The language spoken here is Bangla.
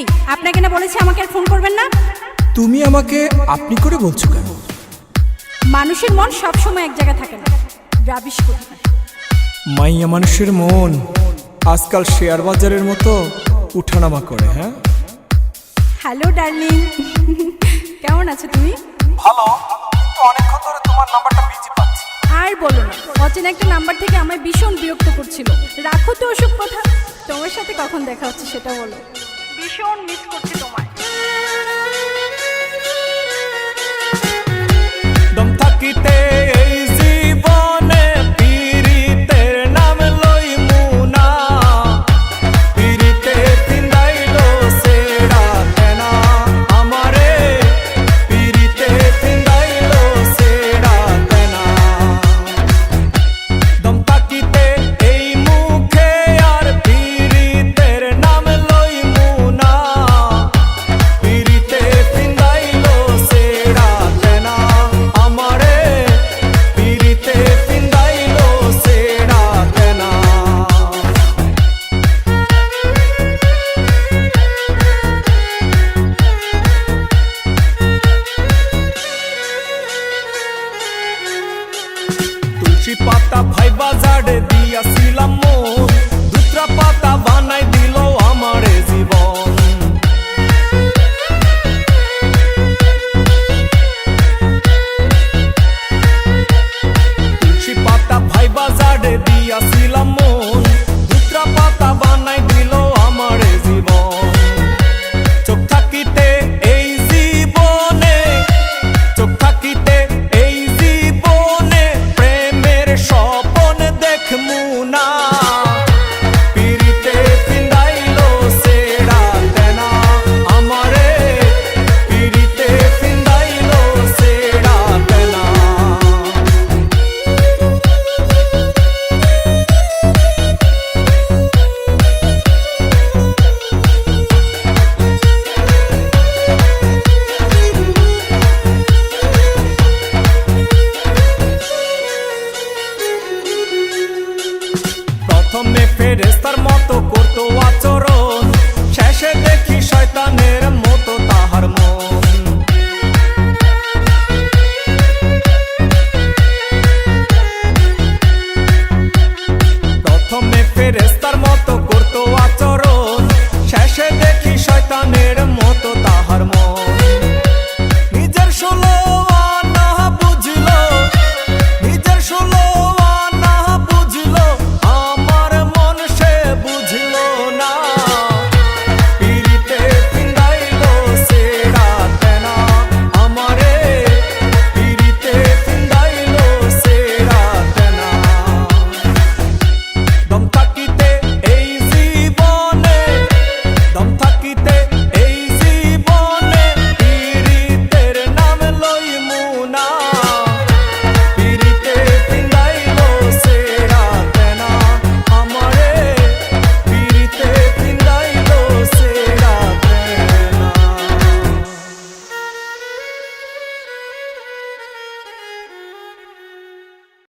এই আপনাকে না বলেছি আমাকে আর ফোন করবেন না? তুমি আমাকে আপনি করে বলছো কেন? মানুষের মন সব সময় এক জায়গায় থাকে না রাবিশ করতে মাইয়া মানুষের মন আজকাল শেয়ার বাজারের মতো উঠানামা করে হ্যাঁ? Hello darling. কেমন আছো তুমি? ভালো। কিন্তু অনেকক্ষণ ধরে তোমার নাম্বারটা বিজি পাচ্ছি। আর বলো না অচেনা একটা নাম্বার থেকে আমায় ভীষণ বিরক্ত করছিল। রাখো তো ওসব কথা। তোমার সাথে কখন দেখা হচ্ছে সেটা বলো। ভীষণ মিস করছি তোমায়।